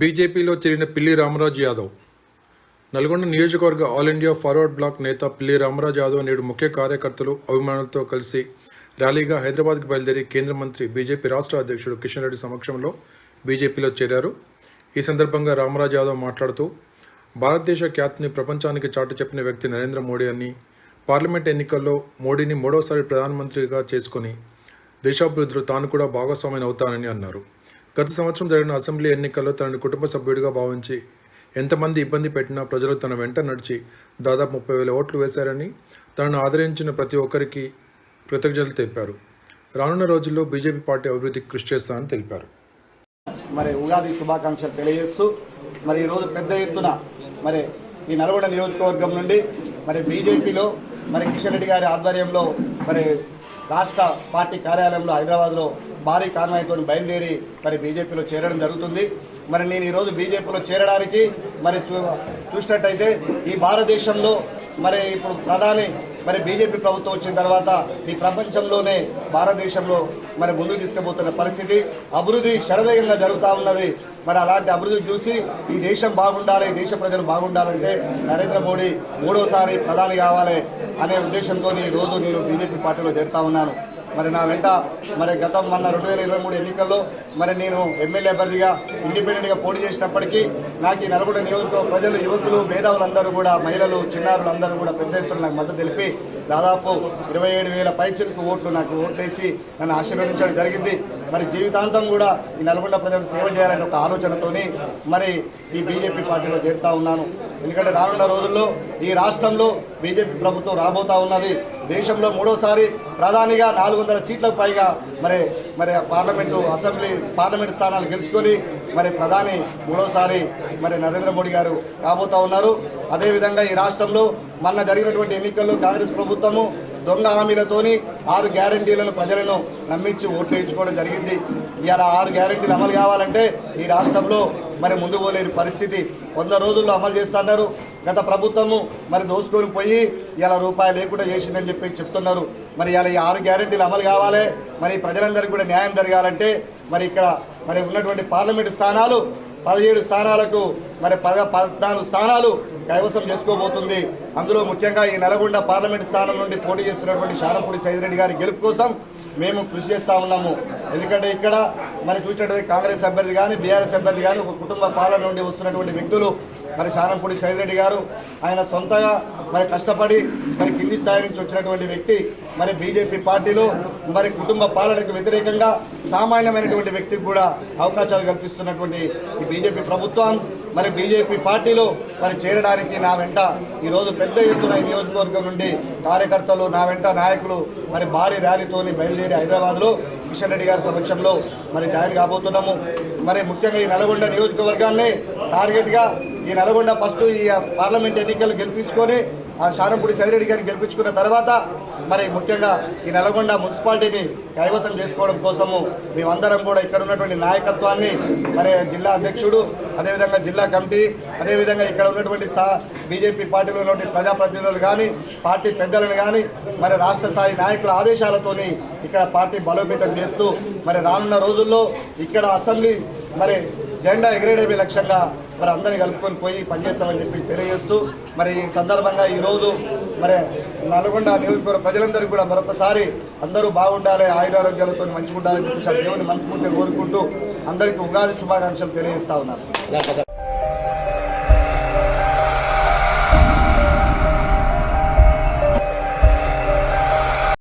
బీజేపీలో చేరిన పిల్లి రామరాజు యాదవ్. నల్గొండ నియోజకవర్గ ఆల్ ఇండియా ఫార్వర్డ్ బ్లాక్ నేత పిల్లి రామరాజు యాదవ్ నేడు ముఖ్య కార్యకర్తలు అభిమానులతో కలిసి ర్యాలీగా హైదరాబాద్కు బయలుదేరి కేంద్ర మంత్రి బీజేపీ రాష్ట్ర అధ్యక్షుడు కిషన్ రెడ్డి సమక్షంలో బీజేపీలో చేరారు. ఈ సందర్భంగా రామరాజు యాదవ్ మాట్లాడుతూ భారతదేశ ఖ్యాతిని ప్రపంచానికి చాటు చెప్పిన వ్యక్తి నరేంద్ర మోడీ అని పార్లమెంట్ ఎన్నికల్లో మోడీని మూడోసారి ప్రధానమంత్రిగా చేసుకుని దేశాభివృద్ధిలో తాను కూడా భాగస్వామ్యం అవుతానని అన్నారు. గత సంవత్సరం జరిగిన అసెంబ్లీ ఎన్నికల్లో తనని కుటుంబ సభ్యుడిగా భావించి ఎంతమంది ఇబ్బంది పెట్టినా ప్రజలు తన వెంట నడిచి దాదాపు ముప్పై వేల ఓట్లు వేశారని తనను ఆదరించిన ప్రతి ఒక్కరికి కృతజ్ఞతలు తెలిపారు. రానున్న రోజుల్లో బీజేపీ పార్టీ అభివృద్ధికి కృషి చేస్తానని తెలిపారు. మరి ఉగాది శుభాకాంక్షలు తెలియజేస్తూ మరి ఈరోజు పెద్ద ఎత్తున మరి ఈ నల్గొండ నియోజకవర్గం నుండి మరి బీజేపీలో మరి కిషన్ రెడ్డి గారి ఆధ్వర్యంలో మరి రాష్ట్ర పార్టీ కార్యాలయంలో హైదరాబాద్లో భారీ కాన్వాయ్తో బయలుదేరి మరి బీజేపీలో చేరడం జరుగుతుంది. మరి నేను ఈరోజు బీజేపీలో చేరడానికి మరి చూ చూసినట్టయితే ఈ భారతదేశంలో మరి ఇప్పుడు ప్రధాని మరి బీజేపీ ప్రభుత్వం వచ్చిన తర్వాత ఈ ప్రపంచంలోనే భారతదేశంలో మరి ముందుకు తీసుకుపోతున్న పరిస్థితి అభివృద్ధి శరవేగంగా జరుగుతూ ఉన్నది. మరి అలాంటి అభివృద్ధి చూసి ఈ దేశం బాగుండాలి దేశ ప్రజలు బాగుండాలంటే నరేంద్ర మోడీ మూడోసారి ప్రధాని కావాలి అనే ఉద్దేశంతో ఈ రోజు నేను బీజేపీ పార్టీలో చేరుతా ఉన్నాను. మరి నా వెంట మరి గతం మొన్న రెండు వేల ఇరవై మూడు ఎన్నికల్లో మరి నేను ఎమ్మెల్యే అభ్యర్థిగా ఇండిపెండెంట్గా పోటీ చేసినప్పటికీ నాకు ఈ నల్గొండ నియోజకవర్గ ప్రజలు యువకులు మేధావులందరూ కూడా మహిళలు చిన్నారులు అందరూ కూడా పెద్ద ఎత్తున నాకు మద్దతు తెలిపి దాదాపు ఇరవై ఏడు వేల పైచిలకు ఓట్లు నాకు ఓట్లేసి నన్ను ఆశీర్వదించడం జరిగింది. మరి జీవితాంతం కూడా ఈ నల్గొండ ప్రజలకు సేవ చేయాలనే ఒక ఆలోచనతోని మరి ఈ బీజేపీ పార్టీలో చేరుతా ఉన్నాను. ఎందుకంటే రానున్న రోజుల్లో ఈ రాష్ట్రంలో బీజేపీ ప్రభుత్వం రాబోతా ఉన్నది. దేశంలో మూడోసారి ప్రధానిగా నాలుగు వందల సీట్లకు పైగా మరి మరి పార్లమెంటు అసెంబ్లీ పార్లమెంట్ స్థానాలు గెలుచుకొని మరి ప్రధాని మూడోసారి మరి నరేంద్ర మోడీ గారు కాబోతా ఉన్నారు. అదేవిధంగా ఈ రాష్ట్రంలో మొన్న జరిగినటువంటి ఎన్నికల్లో కాంగ్రెస్ ప్రభుత్వము దొంగ హామీలతోని ఆరు గ్యారంటీలను ప్రజలను నమ్మించి ఓట్లు వేయించుకోవడం జరిగింది. ఇవాళ ఆరు గ్యారంటీలు అమలు కావాలంటే ఈ రాష్ట్రంలో మరి ముందు పోలేని పరిస్థితి వంద రోజుల్లో అమలు చేస్తున్నారు. గత ప్రభుత్వము మరి దోసుకొని పోయి ఇలా రూపాయలు లేకుండా చేసిందని చెప్పి చెప్తున్నారు. మరి ఇలా ఈ ఆరు గ్యారంటీలు అమలు కావాలి. మరి ప్రజలందరికీ కూడా న్యాయం జరగాలంటే మరి ఇక్కడ మరి ఉన్నటువంటి పార్లమెంటు స్థానాలు పదిహేడు స్థానాలకు మరి పద పద్నాలుగు స్థానాలు కైవసం చేసుకోబోతుంది. అందులో ముఖ్యంగా ఈ నల్గొండ పార్లమెంట్ స్థానం నుండి పోటీ చేస్తున్నటువంటి శారంపూడి సైదిరెడ్డి గారి గెలుపు కోసం మేము కృషి చేస్తూ ఉన్నాము. ఎందుకంటే ఇక్కడ మరి చూసినట్లయితే కాంగ్రెస్ అభ్యర్థి కానీ బీఆర్ఎస్ అభ్యర్థి కానీ ఒక కుటుంబ పాలన నుండి వస్తున్నటువంటి వ్యక్తులు మరి శానంపూడి సైదిరెడ్డి గారు. ఆయన సొంతగా మరి కష్టపడి మరి కింది స్థాయి నుంచి వచ్చినటువంటి వ్యక్తి మరి బీజేపీ పార్టీలో మరి కుటుంబ పాలనకు వ్యతిరేకంగా సామాన్యమైనటువంటి వ్యక్తికి కూడా అవకాశాలు కల్పిస్తున్నటువంటి ఈ బీజేపీ ప్రభుత్వం. మరి బీజేపీ పార్టీలో మరి చేరడానికి నా వెంట ఈరోజు పెద్ద ఎత్తున నియోజకవర్గం నుండి కార్యకర్తలు నా వెంట నాయకులు మరి భారీ ర్యాలీతోని బయలుదేరి హైదరాబాద్లో కిషన్ రెడ్డి గారి సమక్షంలో మరి జాయిన్ కాబోతున్నాము. మరి ముఖ్యంగా ఈ నల్గొండ నియోజకవర్గాన్ని టార్గెట్గా ఈ నల్గొండ ఫస్ట్ ఈ పార్లమెంట్ ఎన్నికలు గెలిపించుకొని ఆ శానంపూడి సైరెడ్డి గారిని గెలిపించుకున్న తర్వాత మరి ముఖ్యంగా ఈ నల్గొండ మున్సిపాలిటీని కైవసం చేసుకోవడం కోసము మేమందరం కూడా ఇక్కడ ఉన్నటువంటి నాయకత్వాన్ని మరి జిల్లా అధ్యక్షుడు అదేవిధంగా జిల్లా కమిటీ అదేవిధంగా ఇక్కడ ఉన్నటువంటి స్థా బీజేపీ పార్టీలో ఉన్నటువంటి ప్రజాప్రతినిధులు కానీ పార్టీ పెద్దలను కానీ మరి రాష్ట్ర స్థాయి నాయకుల ఆదేశాలతోని ఇక్కడ పార్టీ బలోపేతం చేస్తూ మరి రానున్న రోజుల్లో ఇక్కడ అసెంబ్లీ మరి జెండా ఎగరేయడమే లక్ష్యంగా మరి అందరిని కలుపుకొని పోయి పనిచేస్తామని చెప్పి తెలియజేస్తూ మరి ఈ సందర్భంగా ఈరోజు మరి నల్గొండ నియోజకవర్గ ప్రజలందరికీ కూడా మరొకసారి అందరూ బాగుండాలి ఆయురారోగ్యాలతో మంచిగా ఉండాలని చెప్పి దేవుని మనస్ఫూర్తిగా కోరుకుంటూ అందరికీ ఉగాది శుభాకాంక్షలు తెలియజేస్తా ఉన్నారు